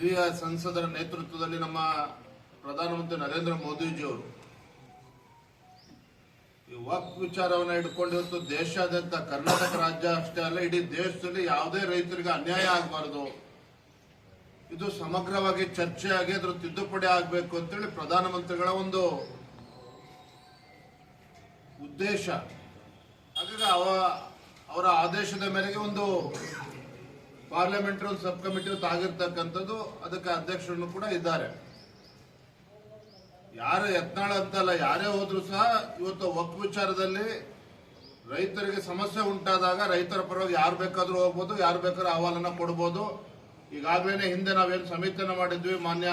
ಹಿರಿಯ ಸಂಸದರ ನೇತೃತ್ವದಲ್ಲಿ ನಮ್ಮ ಪ್ರಧಾನಮಂತ್ರಿ ನರೇಂದ್ರ ಮೋದಿಜಿಯವರು ಈ ವಕ್ ವಿಚಾರವನ್ನ ಹಿಡ್ಕೊಂಡು ದೇಶಾದ್ಯಂತ ಕರ್ನಾಟಕ ರಾಜ್ಯ ಅಷ್ಟೇ ಅಲ್ಲ, ಇಡೀ ದೇಶದಲ್ಲಿ ಯಾವುದೇ ರೈತರಿಗೆ ಅನ್ಯಾಯ ಆಗಬಾರದು. ಇದು ಸಮಗ್ರವಾಗಿ ಚರ್ಚೆ ಆಗಿ ಅದ್ರ ತಿದ್ದುಪಡಿ ಆಗಬೇಕು ಅಂತೇಳಿ ಪ್ರಧಾನಮಂತ್ರಿಗಳ ಒಂದು ಉದ್ದೇಶ. ಹಾಗಾಗಿ ಅವ ಅವರ ಆದೇಶದ ಮೇರೆಗೆ ಒಂದು ಪಾರ್ಲಿಮೆಂಟರಿ ರೂಲ್ ಸಬ್ ಕಮಿಟಿ ಆಗಿರ್ತಕ್ಕಂಥದ್ದು ಅದಕ್ಕೆ ಅಧ್ಯಕ್ಷರನ್ನು ಕೂಡ ಇದ್ದಾರೆ. ಯಾರು ಯತ್ನಾಳ ಅಂತಲ್ಲ, ಯಾರೇ ಹೋದ್ರು ಸಹ ಇವತ್ತು ಒಕ್ ವಿಚಾರದಲ್ಲಿ ರೈತರಿಗೆ ಸಮಸ್ಯೆ ಉಂಟಾದಾಗ ರೈತರ ಪರವಾಗಿ ಯಾರು ಬೇಕಾದ್ರೂ ಹೋಗ್ಬೋದು, ಯಾರು ಬೇಕಾದ್ರೂ ಅಹವಾಲನ್ನ ಕೊಡ್ಬೋದು. ಈಗಾಗಲೇ ಹಿಂದೆ ನಾವೇನು ಸಮಿತಿಯನ್ನು ಮಾಡಿದ್ವಿ, ಮಾನ್ಯ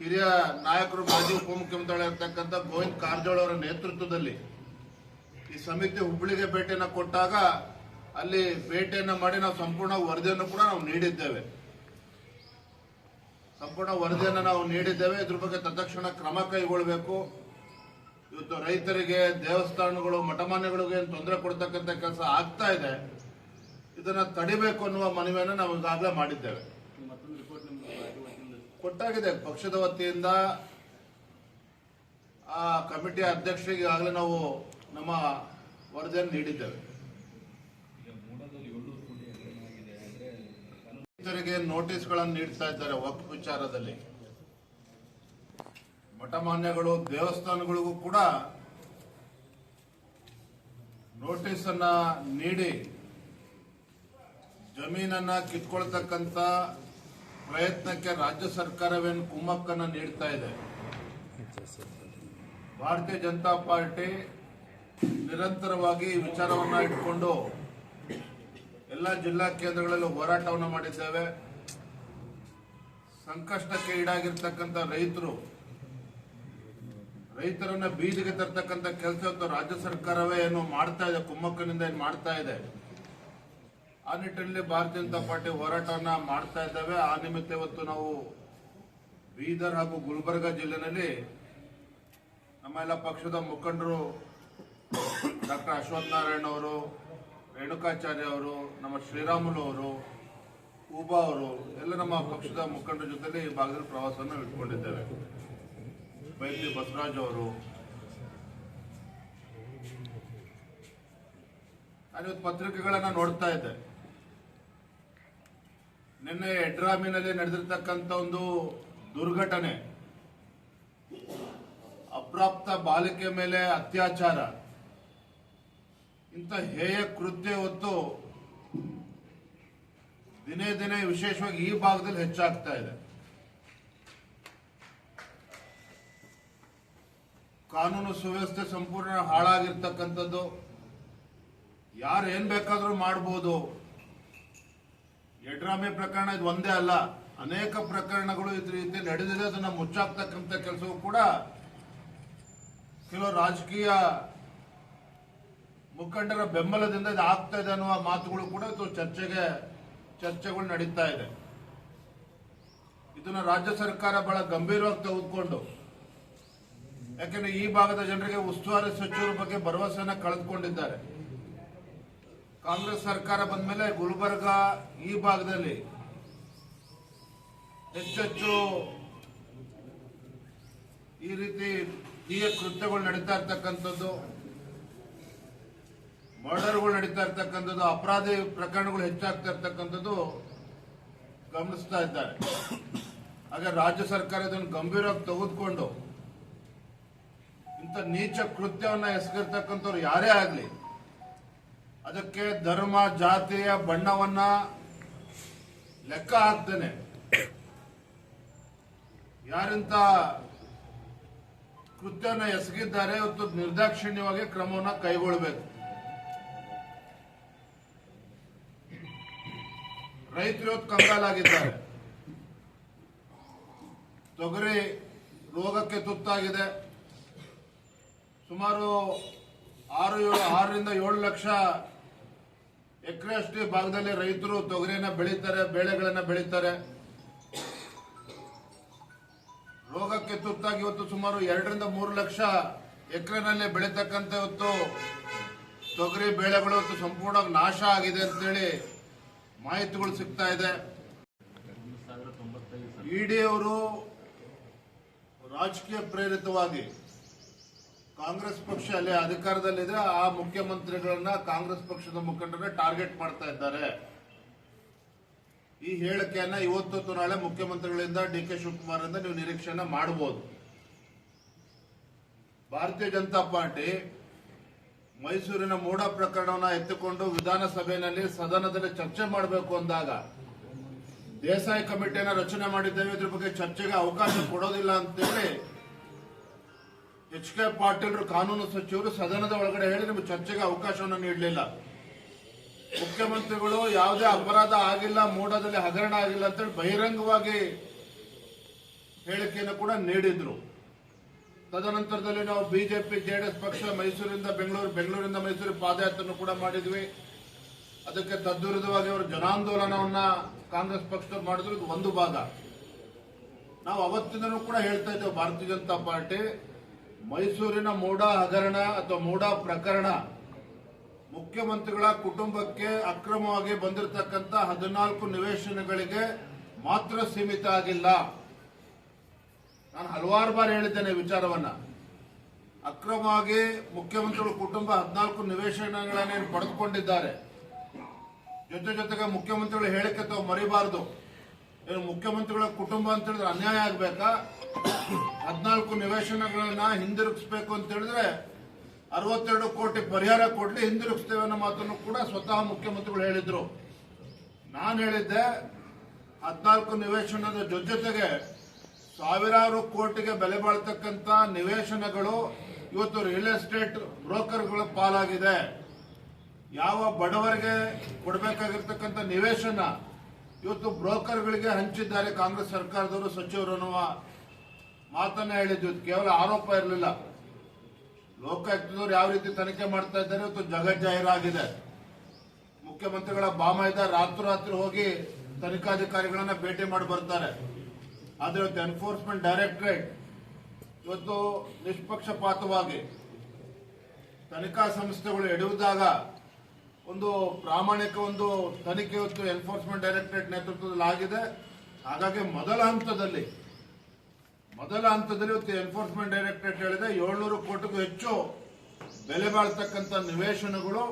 ಹಿರಿಯ ನಾಯಕರು ಮಾಜಿ ಉಪಮುಖ್ಯಮಂತ್ರಿಗಳಿರ್ತಕ್ಕಂಥ ಗೋವಿಂದ್ ಕಾರಜೋಳ ಅವರ ನೇತೃತ್ವದಲ್ಲಿ. ಈ ಸಮಿತಿ ಹುಬ್ಬಳ್ಳಿಗೆ ಭೇಟಿಯನ್ನು ಕೊಟ್ಟಾಗ ಅಲ್ಲಿ ಭೇಟಿಯನ್ನು ಮಾಡಿ ನಾವು ಸಂಪೂರ್ಣ ವರದಿಯನ್ನು ಕೂಡ ನಾವು ನೀಡಿದ್ದೇವೆ. ಸಂಪೂರ್ಣ ವರದಿಯನ್ನು ನಾವು ನೀಡಿದ್ದೇವೆ. ಇದ್ರ ಬಗ್ಗೆ ತತ್ಕ್ಷಣ ಕ್ರಮ ಕೈಗೊಳ್ಳಬೇಕು. ಇವತ್ತು ರೈತರಿಗೆ ದೇವಸ್ಥಾನಗಳು, ಮಠಮಾನ್ಯಗಳಿಗೆ ಏನು ತೊಂದರೆ ಕೊಡ್ತಕ್ಕಂಥ ಕೆಲಸ ಆಗ್ತಾ ಇದೆ. ಇದನ್ನ ತಡಿಬೇಕು ಅನ್ನುವ ಮನವಿಯನ್ನು ನಾವು ಈಗಾಗಲೇ ಮಾಡಿದ್ದೇವೆ. ಕೊಟ್ಟಾಗಿದೆ. ಪಕ್ಷದ ವತಿಯಿಂದ ಆ ಕಮಿಟಿ ಅಧ್ಯಕ್ಷರಿಗೆ ಈಗಾಗಲೇ ನಾವು ನಮ್ಮ ವರದಿಯನ್ನು ನೀಡಿದ್ದೇವೆ ಈಗ ಮೂಡದಲ್ಲಿ ಏಳ್ನೂರು ಕೋಟಿ ಹಗರಣವಾಗಿದೆ ಅಂದ್ರೆ ನೋಟಿಸ್ಗಳನ್ನು ನೀಡ್ತಾ ಇದ್ದಾರೆ ವಕ್ ವಿಚಾರದಲ್ಲಿ. ಮಠಮಾನ್ಯಗಳು, ದೇವಸ್ಥಾನಗಳಿಗೂ ಕೂಡ ನೋಟಿಸ್ ಅನ್ನ ನೀಡಿ ಜಮೀನನ್ನ ಕಿತ್ಕೊಳ್ತಕ್ಕಂತ ಪ್ರಯತ್ನಕ್ಕೆ ರಾಜ್ಯ ಸರ್ಕಾರವೇನು ಕುಮ್ಮಕ್ಕನ್ನ ನೀಡ್ತಾ ಇದೆ. ಭಾರತೀಯ ಜನತಾ ಪಾರ್ಟಿ ನಿರಂತರವಾಗಿ ವಿಚಾರವನ್ನ ಇಟ್ಕೊಂಡು ಎಲ್ಲ ಜಿಲ್ಲಾ ಕೇಂದ್ರಗಳಲ್ಲೂ ಹೋರಾಟವನ್ನು ಮಾಡಿದ್ದೇವೆ. ಸಂಕಷ್ಟಕ್ಕೆ ಈಡಾಗಿರ್ತಕ್ಕಂಥ ರೈತರು, ರೈತರನ್ನ ಬೀದಿಗೆ ತರ್ತಕ್ಕಂಥ ಕೆಲಸ ರಾಜ್ಯ ಸರ್ಕಾರವೇ ಏನು ಮಾಡ್ತಾ ಇದೆ, ಕುಮ್ಮಕ್ಕನಿಂದ ಏನು ಮಾಡ್ತಾ ಇದೆ. ಆ ನಿಟ್ಟಿನಲ್ಲಿ ಭಾರತೀಯ ಜನತಾ ಪಾರ್ಟಿ ಹೋರಾಟವನ್ನ ಮಾಡ್ತಾ ಇದ್ದೇವೆ. ಆ ನಿಮಿತ್ತ ಇವತ್ತು ನಾವು ಬೀದರ್ ಹಾಗೂ ಗುಲ್ಬರ್ಗ ಜಿಲ್ಲೆನಲ್ಲಿ ನಮ್ಮ ಎಲ್ಲ ಪಕ್ಷದ ಮುಖಂಡರು ಡಾಕ್ಟರ್ ಅಶ್ವಥ್ ನಾರಾಯಣ್ ಅವರು ರೇಣುಕಾಚಾರ್ಯ ಅವರು, ನಮ್ಮ ಶ್ರೀರಾಮುಲು ಅವರು, ಉಬಾ ಅವರು, ಎಲ್ಲ ನಮ್ಮ ಪಕ್ಷದ ಮುಖಂಡರ ಜೊತೆಲಿ ಈ ಭಾಗದಲ್ಲಿ ಪ್ರವಾಸವನ್ನು ಇಟ್ಕೊಂಡಿದ್ದೇವೆ. ಬೈಲಿ ಬಸವರಾಜ್ ಅವರು. ನಾನಿವತ್ತು ಪತ್ರಿಕೆಗಳನ್ನು ನೋಡ್ತಾ ಇದ್ದೆ. ನಿನ್ನೆ ಎಡ್ರಾಮಿನಲ್ಲಿ ನಡೆದಿರ್ತಕ್ಕಂಥ ಒಂದು ದುರ್ಘಟನೆ. ಅಪ್ರಾಪ್ತ ಬಾಲಿಕೆ ಮೇಲೆ ಅತ್ಯಾಚಾರ. ಇಂಥ ಹೇಯ ಕೃತ್ಯ ಹೊತ್ತು ದಿನೇ ದಿನೇ ವಿಶೇಷವಾಗಿ ಈ ಭಾಗದಲ್ಲಿ ಹೆಚ್ಚಾಗ್ತಾ ಇದೆ. ಕಾನೂನು ಸುವ್ಯವಸ್ಥೆ ಸಂಪೂರ್ಣ ಹಾಳಾಗಿರ್ತಕ್ಕಂಥದ್ದು. ಯಾರು ಏನ್ ಬೇಕಾದ್ರೂ ಮಾಡ್ಬೋದು. ಎಡ್ರಾಮೆ ಪ್ರಕರಣ ಇದು ಒಂದೇ ಅಲ್ಲ. ಅನೇಕ ಪ್ರಕರಣಗಳು ಇದ್ರ ರೀತಿ ನಡೆದಿದೆ. ಅದನ್ನ ಮುಚ್ಚಾಕ್ತಕ್ಕಂಥ ಕೆಲಸವೂ ಕೂಡ ಕೆಲವು ರಾಜಕೀಯ ಮುಖಂಡರ ಬೆಂಬಲದಿಂದ ಇದು ಇದೆ ಅನ್ನುವ ಮಾತುಗಳು ಕೂಡ ಚರ್ಚೆಗೆ, ಚರ್ಚೆಗಳು ನಡೀತಾ ಇದೆ. ಇದನ್ನ ರಾಜ್ಯ ಸರ್ಕಾರ ಬಹಳ ಗಂಭೀರವಾಗಿ ತೆಗೆದುಕೊಂಡು, ಯಾಕೆಂದ್ರೆ ಈ ಭಾಗದ ಜನರಿಗೆ ಉಸ್ತುವಾರಿ ಸಚಿವರ ಬಗ್ಗೆ ಭರವಸೆಯನ್ನ ಕಳೆದುಕೊಂಡಿದ್ದಾರೆ. ಕಾಂಗ್ರೆಸ್ ಸರ್ಕಾರ ಬಂದ ಮೇಲೆ ಗುಲ್ಬರ್ಗ ಈ ಭಾಗದಲ್ಲಿ ಹೆಚ್ಚೆಚ್ಚು ಈ ರೀತಿ ಈ ಕೃತ್ಯಗಳು ನಡೀತಾ ಇರ್ತಕ್ಕಂಥದ್ದು. ಮರ್ಡರ್ಗಳು ನಡೀತಾ ಇರ್ತಕ್ಕಂಥದ್ದು, ಅಪರಾಧಿ ಪ್ರಕರಣಗಳು ಹೆಚ್ಚಾಗ್ತಾ ಇರ್ತಕ್ಕಂಥದ್ದು ಗಮನಿಸ್ತಾ ಇದ್ದಾರೆ. ಹಾಗೆ ರಾಜ್ಯ ಸರ್ಕಾರ ಇದನ್ನು ಗಂಭೀರವಾಗಿ ತೆಗೆದುಕೊಂಡು ಇಂಥ ನೀಚ ಕೃತ್ಯವನ್ನ ಎಸಗಿರ್ತಕ್ಕಂಥವ್ರು ಯಾರೇ ಆಗಲಿ, ಅದಕ್ಕೆ ಧರ್ಮ, ಜಾತಿಯ ಬಣ್ಣವನ್ನ ಲೆಕ್ಕ ಹಾಕ್ತೇನೆ. ಯಾರಿಂತ ಕೃತ್ಯವನ್ನ ಎಸಗಿದ್ದಾರೆ ಇವತ್ತು ನಿರ್ದಾಕ್ಷಿಣ್ಯವಾಗಿ ಕ್ರಮವನ್ನ ಕೈಗೊಳ್ಳಬೇಕು. ರೈತರು ಕಂಗಾಲಾಗಿದ್ದಾರೆ. ತೊಗರಿ ರೋಗಕ್ಕೆ ತುತ್ತಾಗಿದೆ. ಸುಮಾರು ಆರು ಆರರಿಂದ ಏಳು ಲಕ್ಷ ಎಕರೆಷ್ಟು ಭಾಗದಲ್ಲಿ ರೈತರು ತೊಗರಿಯನ್ನ ಬೆಳೀತಾರೆ, ಬೆಳೆಗಳನ್ನ ಬೆಳೀತಾರೆ. ರೋಗಕ್ಕೆ ತುತ್ತಾಗಿ ಇವತ್ತು ಸುಮಾರು ಎರಡರಿಂದ ಮೂರು ಲಕ್ಷ ಎಕರೆನಲ್ಲಿ ಬೆಳೀತಕ್ಕಂಥ ಇವತ್ತು ತೊಗರಿ, ಬೆಳೆಗಳು ಇವತ್ತು ಸಂಪೂರ್ಣವಾಗಿ ನಾಶ ಆಗಿದೆ ಅಂತೇಳಿ ಮಾಹಿತಿಗಳು ಸಿಗ್ತಾ ಇದೆ. ಇಡಿ ಅವರು ರಾಜಕೀಯ ಪ್ರೇರಿತವಾಗಿ ಕಾಂಗ್ರೆಸ್ ಪಕ್ಷ ಅಲ್ಲಿ ಅಧಿಕಾರದಲ್ಲಿದೆ ಆ ಮುಖ್ಯಮಂತ್ರಿಗಳನ್ನ ಕಾಂಗ್ರೆಸ್ ಪಕ್ಷದ ಮುಖಂಡರನ್ನ ಟಾರ್ಗೆಟ್ ಮಾಡ್ತಾ ಇದ್ದಾರೆ. ಈ ಹೇಳಿಕೆಯನ್ನ ಇವತ್ತು ನಾಳೆ ಮುಖ್ಯಮಂತ್ರಿಗಳಿಂದ ಡಿ ಕೆ ಶಿವಕುಮಾರ್ ನೀವು ನಿರೀಕ್ಷೆಯನ್ನ ಮಾಡಬಹುದು ಭಾರತೀಯ ಜನತಾ ಪಾರ್ಟಿ ಮೈಸೂರಿನ ಮೋಡ ಪ್ರಕರಣವನ್ನ ಎತ್ತಿಕೊಂಡು ವಿಧಾನಸಭೆಯಲ್ಲಿ ಸದನದಲ್ಲಿ ಚರ್ಚೆ ಮಾಡಬೇಕು ಅಂದಾಗ ದೇಸಾಯಿ ಕಮಿಟಿಯನ್ನು ರಚನೆ ಮಾಡಿದ್ದೇವೆ, ಇದ್ರ ಬಗ್ಗೆ ಚರ್ಚೆಗೆ ಅವಕಾಶ ಕೊಡೋದಿಲ್ಲ ಅಂತೇಳಿ ಎಚ್ ಕೆ ಪಾಟೀಲ್ ಕಾನೂನು ಸಚಿವರು ಸದನದ ಒಳಗಡೆ ಹೇಳಿ ನಿಮಗೆ ಚರ್ಚೆಗೆ ಅವಕಾಶವನ್ನು ನೀಡಲಿಲ್ಲ. ಮುಖ್ಯಮಂತ್ರಿಗಳು ಯಾವುದೇ ಅಪರಾಧ ಆಗಿಲ್ಲ, ಮೂಡದಲ್ಲಿ ಹಗರಣ ಆಗಿಲ್ಲ ಅಂತೇಳಿ ಬಹಿರಂಗವಾಗಿ ಹೇಳಿಕೆಯನ್ನು ಕೂಡ ನೀಡಿದ್ರು. ತದನಂತರದಲ್ಲಿ ನಾವು ಬಿಜೆಪಿ, ಜೆಡಿಎಸ್ ಪಕ್ಷ, ಮೈಸೂರಿಂದ ಬೆಂಗಳೂರು, ಬೆಂಗಳೂರಿಂದ ಮೈಸೂರು ಪಾದಯಾತ್ರೆಯನ್ನು ಕೂಡ ಮಾಡಿದ್ವಿ. ಅದಕ್ಕೆ ತದ್ವಿರುದ್ಧವಾಗಿ ಅವರು ಜನಾಂದೋಲನವನ್ನ ಕಾಂಗ್ರೆಸ್ ಪಕ್ಷ ಮಾಡಿದ್ರು. ಒಂದು ಭಾಗ. ನಾವು ಅವತ್ತಿಂದನೂ ಕೂಡ ಹೇಳ್ತಾ ಇದ್ದೇವೆ, ಭಾರತೀಯ ಜನತಾ ಪಾರ್ಟಿ. ಮೈಸೂರಿನ ಮೋಡ ಹಗರಣ ಅಥವಾ ಮೂಡಾ ಪ್ರಕರಣ ಮುಖ್ಯಮಂತ್ರಿಗಳ ಕುಟುಂಬಕ್ಕೆ ಅಕ್ರಮವಾಗಿ ಬಂದಿರತಕ್ಕಂಥ ಹದಿನಾಲ್ಕು ನಿವೇಶನಗಳಿಗೆ ಮಾತ್ರ ಸೀಮಿತ ಆಗಿಲ್ಲ. ನಾನು ಹಲವಾರು ಬಾರಿ ಹೇಳಿದ್ದೇನೆ ವಿಚಾರವನ್ನ. ಅಕ್ರಮವಾಗಿ ಮುಖ್ಯಮಂತ್ರಿಗಳ ಕುಟುಂಬ ಹದಿನಾಲ್ಕು ನಿವೇಶನಗಳನ್ನೇನು ಪಡೆದುಕೊಂಡಿದ್ದಾರೆ. ಜೊತೆ ಜೊತೆಗೆ ಮುಖ್ಯಮಂತ್ರಿಗಳು ಹೇಳಿಕೆ ತಾವು ಮರಿಬಾರದು. ಏನು ಮುಖ್ಯಮಂತ್ರಿಗಳ ಕುಟುಂಬ ಅಂತ ಹೇಳಿದ್ರೆ ಅನ್ಯಾಯ ಆಗ್ಬೇಕಾ? ಹದಿನಾಲ್ಕು ನಿವೇಶನಗಳನ್ನ ಹಿಂದಿರುಗಿಸ್ಬೇಕು ಅಂತ ಹೇಳಿದ್ರೆ ಅರವತ್ತೆರಡು ಕೋಟಿ ಪರಿಹಾರ ಕೊಡ್ಲಿ, ಹಿಂದಿರುಗಿಸ್ತೇವೆ ಅನ್ನೋ ಮಾತನ್ನು ಕೂಡ ಸ್ವತಃ ಮುಖ್ಯಮಂತ್ರಿಗಳು ಹೇಳಿದ್ರು. ನಾನು ಹೇಳಿದ್ದೆ, ಹದಿನಾಲ್ಕು ನಿವೇಶನದ ಜೊತೆ ಜೊತೆಗೆ ಸಾವಿರಾರು ಕೋಟಿಗೆ ಬೆಲೆ ಬಾಳ್ತಕ್ಕಂತ ನಿವೇಶನಗಳು ಇವತ್ತು ರಿಯಲ್ ಎಸ್ಟೇಟ್ ಬ್ರೋಕರ್ಗಳ ಪಾಲಾಗಿದೆ. ಯಾವ ಬಡವರಿಗೆ ಕೊಡಬೇಕಾಗಿರ್ತಕ್ಕಂಥ ನಿವೇಶನ ಇವತ್ತು ಬ್ರೋಕರ್ಗಳಿಗೆ ಹಂಚಿದ್ದಾರೆ ಕಾಂಗ್ರೆಸ್ ಸರ್ಕಾರದವರು ಸಚಿವರು ಅನ್ನುವ ಮಾತನ್ನ ಹೇಳಿದ್ವಿ ಕೇವಲ ಆರೋಪ ಇರಲಿಲ್ಲ. ಲೋಕಾಯುಕ್ತದವರು ಯಾವ ರೀತಿ ತನಿಖೆ ಮಾಡ್ತಾ ಇದ್ದಾರೆ ಇವತ್ತು ಜಗಜ್ಜಾಹೀರಾಗಿದೆ ಮುಖ್ಯಮಂತ್ರಿಗಳ ಬಾಮೈದ ರಾತ್ರೋರಾತ್ರಿ ಹೋಗಿ ತನಿಖಾಧಿಕಾರಿಗಳನ್ನ ಭೇಟಿ ಮಾಡಿ ಬರ್ತಾರೆ. ಆದ್ರೆ ಇವತ್ತು ಎನ್ಫೋರ್ಸ್ಮೆಂಟ್ ಡೈರೆಕ್ಟರೇಟ್ ಇವತ್ತು ನಿಷ್ಪಕ್ಷಪಾತವಾಗಿ ತನಿಖಾ ಸಂಸ್ಥೆಗಳು ಎಡುವುದಾಗ ಒಂದು ಪ್ರಾಮಾಣಿಕ ಒಂದು ತನಿಖೆ ಇವತ್ತು ಎನ್ಫೋರ್ಸ್ಮೆಂಟ್ ಡೈರೆಕ್ಟರೇಟ್ ನೇತೃತ್ವದಲ್ಲಿ ಆಗಿದೆ. ಹಾಗಾಗಿ ಮೊದಲ ಹಂತದಲ್ಲಿ ಮೊದಲ ಹಂತದಲ್ಲಿ ಇವತ್ತು ಎನ್ಫೋರ್ಸ್ಮೆಂಟ್ ಡೈರೆಕ್ಟರೇಟ್ ಹೇಳಿದೆ. ಏಳ್ನೂರು ಕೋಟಿಗೂ ಹೆಚ್ಚು ಬೆಲೆ ಬಾಳ್ತಕ್ಕಂಥ ನಿವೇಶನಗಳು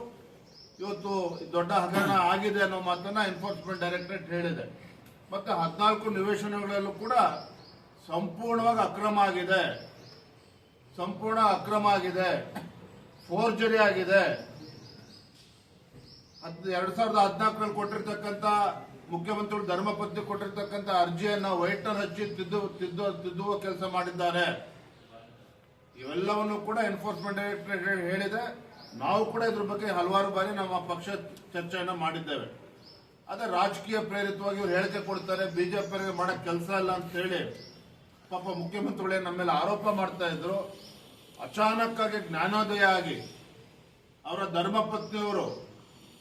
ಇವತ್ತು ದೊಡ್ಡ ಹಗರಣ ಆಗಿದೆ ಅನ್ನೋ ಮಾತನ್ನ ಎನ್ಫೋರ್ಸ್ಮೆಂಟ್ ಡೈರೆಕ್ಟರೇಟ್ ಹೇಳಿದೆ. ಮತ್ತೆ ಹದಿನಾಲ್ಕು ನಿವೇಶನಗಳಲ್ಲೂ ಕೂಡ ಸಂಪೂರ್ಣವಾಗಿ ಅಕ್ರಮ ಆಗಿದೆ. ಸಂಪೂರ್ಣ ಅಕ್ರಮ ಆಗಿದೆ. ಫೋರ್ಜರಿ ಆಗಿದೆ. ಹದ್, ಎರಡ್ ಸಾವಿರದ ಹದಿನಾಲ್ಕರಲ್ಲಿ ಕೊಟ್ಟಿರ್ತಕ್ಕಂಥ ಮುಖ್ಯಮಂತ್ರಿಗಳು ಧರ್ಮಪತ್ನಿ ಕೊಟ್ಟಿರ್ತಕ್ಕಂಥ ಅರ್ಜಿಯನ್ನು ವೈಟ್ನರ್ ಹಚ್ಚಿ ತಿದ್ದು ತಿದ್ದು, ತಿದ್ದುವ ಕೆಲಸ ಮಾಡಿದ್ದಾರೆ. ಇವೆಲ್ಲವನ್ನು ಕೂಡ ಎನ್ಫೋರ್ಸ್ಮೆಂಟ್ ಡೈರೆಕ್ಟರೇಟ್ ಹೇಳಿದೆ. ನಾವು ಕೂಡ ಇದ್ರ ಬಗ್ಗೆ ಹಲವಾರು ಬಾರಿ ನಮ್ಮ ಪಕ್ಷ ಚರ್ಚೆಯನ್ನು ಮಾಡಿದ್ದೇವೆ. ಅದೇ ರಾಜಕೀಯ ಪ್ರೇರಿತವಾಗಿ ಇವ್ರು ಹೇಳಿಕೆ ಕೊಡ್ತಾರೆ ಬಿಜೆಪಿ ಮಾಡಕ್ ಕೆಲಸ ಇಲ್ಲ ಅಂತ ಹೇಳಿ ಪಾಪ ಮುಖ್ಯಮಂತ್ರಿಗಳೇ ನಮ್ಮ ಮೇಲೆ ಆರೋಪ ಮಾಡ್ತಾ ಇದ್ರು. ಅಚಾನಕ್ಕಾಗಿ ಜ್ಞಾನೋದಯ ಆಗಿ ಅವರ ಧರ್ಮಪತ್ನಿಯವರು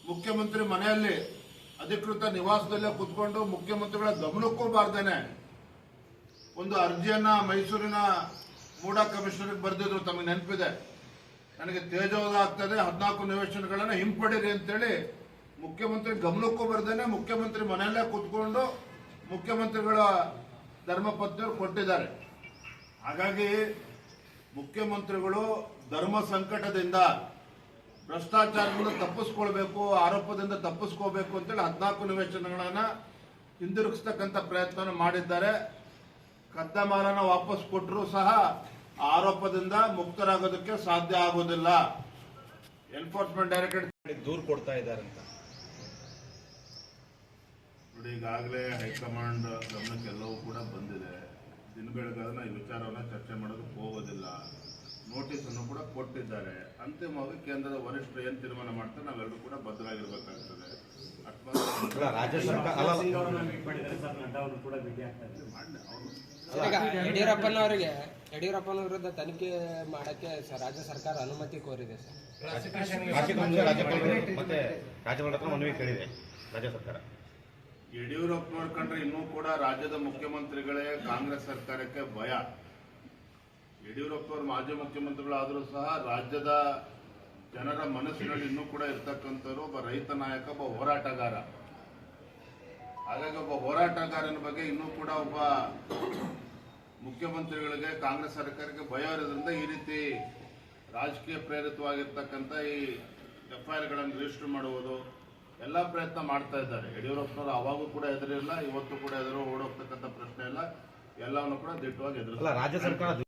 ಮುಖ್ಯಮಂತ್ರಿ ಮನೆಯಲ್ಲಿ ಅಧಿಕೃತ ನಿವಾಸದಲ್ಲೇ ಕುತ್ಕೊಂಡು ಮುಖ್ಯಮಂತ್ರಿಗಳ ಗಮನಕ್ಕೂ ಬಾರ್ದೇನೆ. ಒಂದು ಅರ್ಜಿಯನ್ನ ಮೈಸೂರಿನ ಮೂಡ ಕಮಿಷನರ್ಗೆ ಬರೆದಿದ್ರು, ತಮಗೆ ನೆನಪಿದೆ. ನನಗೆ ತೇಜೋದ ಆಗ್ತದೆ, ಹದಿನಾಲ್ಕು ನಿವೇಶನಗಳನ್ನು ಹಿಂಪಡೀರಿ ಅಂತೇಳಿ ಮುಖ್ಯಮಂತ್ರಿ ಗಮನಕ್ಕೂ ಬರ್ದೇನೆ ಮುಖ್ಯಮಂತ್ರಿ ಮನೆಯಲ್ಲೇ ಕುತ್ಕೊಂಡು ಮುಖ್ಯಮಂತ್ರಿಗಳ ಧರ್ಮಪತ್ನಿಯವರು ಕೊಟ್ಟಿದ್ದಾರೆ. ಹಾಗಾಗಿ ಮುಖ್ಯಮಂತ್ರಿಗಳು ಧರ್ಮ ಸಂಕಟದಿಂದ ಭ್ರಷ್ಟಾಚಾರದಿಂದ ತಪ್ಪಿಸ್ಕೊಳ್ಬೇಕು, ಆರೋಪದಿಂದ ತಪ್ಪಿಸ್ಕೋಬೇಕು ಅಂತೇಳಿ ಹದಿನಾಲ್ಕು ನಿವೇಶನಗಳನ್ನ ಹಿಂದಿರುಗಿಸ್ತಕ್ಕಂಥ ಪ್ರಯತ್ನ ಮಾಡಿದ್ದಾರೆ. ಕದ್ದ ಮಾಲನ ವಾಪಸ್ ಕೊಟ್ಟರು ಸಹ ಆರೋಪದಿಂದ ಮುಕ್ತರಾಗೋದಕ್ಕೆ ಸಾಧ್ಯ ಆಗೋದಿಲ್ಲ. ಎನ್ಫೋರ್ಸ್ಮೆಂಟ್ ಡೈರೆಕ್ಟರೇಟ್ ದೂರು ಕೊಡ್ತಾ ಇದ್ದಾರೆ ಅಂತ. ನೋಡಿ ಈಗಾಗಲೇ ಹೈಕಮಾಂಡ್ ಗಮನಕ್ಕೆ ಎಲ್ಲವೂ ಕೂಡ ಬಂದಿದೆ. ದಿನ ಬೆಳಗಾದ್ರೆ ಈ ವಿಚಾರವನ್ನ ಚರ್ಚೆ ಮಾಡೋದಕ್ಕೆ ಹೋಗೋದಿಲ್ಲ. ನೋಟಿಸ್ ಅನ್ನು ಕೂಡ ಕೊಟ್ಟಿದ್ದಾರೆ. ಅಂತಿಮವಾಗಿ ಕೇಂದ್ರದ ವರಿಷ್ಠರು ಏನ್ ತೀರ್ಮಾನ ಮಾಡ್ತಾರೆ ನಾವೆಲ್ಲರೂ ಕೂಡ ಬದ್ಧರಾಗಿರ್ಬೇಕಾಗ್ತದೆ. ಅಕಸ್ಮಾತ್ ಅಲ್ಲ ರಾಜ್ಯ ಸರ್ಕಾರ ಅಲ್ಲ ಸಿಂಗ್ ಅವರನ್ನ ಸರ್ ನಡ್ಡಾ ಕೂಡ ಭೇಟಿ ಆಗ್ತಾ ಮಾಡ್ಲಿ ಅವ್ರು. ಈಗ ಯಡಿಯೂರಪ್ಪನವರಿಗೆ ಯಡಿಯೂರಪ್ಪನ ವಿರುದ್ಧ ತನಿಖೆ ಮಾಡಕ್ಕೆ ರಾಜ್ಯ ಸರ್ಕಾರ ಅನುಮತಿ ಕೋರಿದೆ ಸರ್. ಮತ್ತೆ ರಾಜ್ಯಪಾಲರ ಮನವಿ ಕೇಳಿದೆ ರಾಜ್ಯ ಸರ್ಕಾರ. ಯಡಿಯೂರಪ್ಪನವ್ರ ನೋಡ್ಕೊಂಡ್ರೆ ಇನ್ನೂ ಕೂಡ ರಾಜ್ಯದ ಮುಖ್ಯಮಂತ್ರಿಗಳೇ ಕಾಂಗ್ರೆಸ್ ಸರ್ಕಾರಕ್ಕೆ ಭಯ. ಯಡಿಯೂರಪ್ಪನವರು ಮಾಜಿ ಮುಖ್ಯಮಂತ್ರಿಗಳಾದರೂ ಸಹ ರಾಜ್ಯದ ಜನರ ಮನಸ್ಸಿನಲ್ಲಿ ಇನ್ನೂ ಕೂಡ ಇರ್ತಕ್ಕಂಥವ್ರು ಒಬ್ಬ ರೈತ ನಾಯಕ, ಒಬ್ಬ ಹೋರಾಟಗಾರ. ಹಾಗಾಗಿ ಒಬ್ಬ ಹೋರಾಟಗಾರನ ಬಗ್ಗೆ ಇನ್ನೂ ಕೂಡ ಒಬ್ಬ ಮುಖ್ಯಮಂತ್ರಿಗಳಿಗೆ ಕಾಂಗ್ರೆಸ್ ಸರ್ಕಾರಕ್ಕೆ ಭಯ ಇರೋದ್ರಿಂದ ಈ ರೀತಿ ರಾಜಕೀಯ ಪ್ರೇರಿತವಾಗಿರ್ತಕ್ಕಂಥ ಈ ಎಫ್ ಐ ಆರ್ಗಳನ್ನು ರಿಜಿಸ್ಟರ್ ಮಾಡುವುದು ಎಲ್ಲ ಪ್ರಯತ್ನ ಮಾಡ್ತಾ ಇದ್ದಾರೆ. ಯಡಿಯೂರಪ್ಪನವರು ಅವಾಗೂ ಕೂಡ ಎದುರಿಲ್ಲ ಇವತ್ತು ಕೂಡ ಎದುರು ಓಡೋಗ್ತಕ್ಕಂಥ ಪ್ರಶ್ನೆ ಇಲ್ಲ. ಎಲ್ಲವನ್ನು ಕೂಡ ದಿಟ್ಟವಾಗಿ ಎದುರು ರಾಜ್ಯ ಸರ್ಕಾರ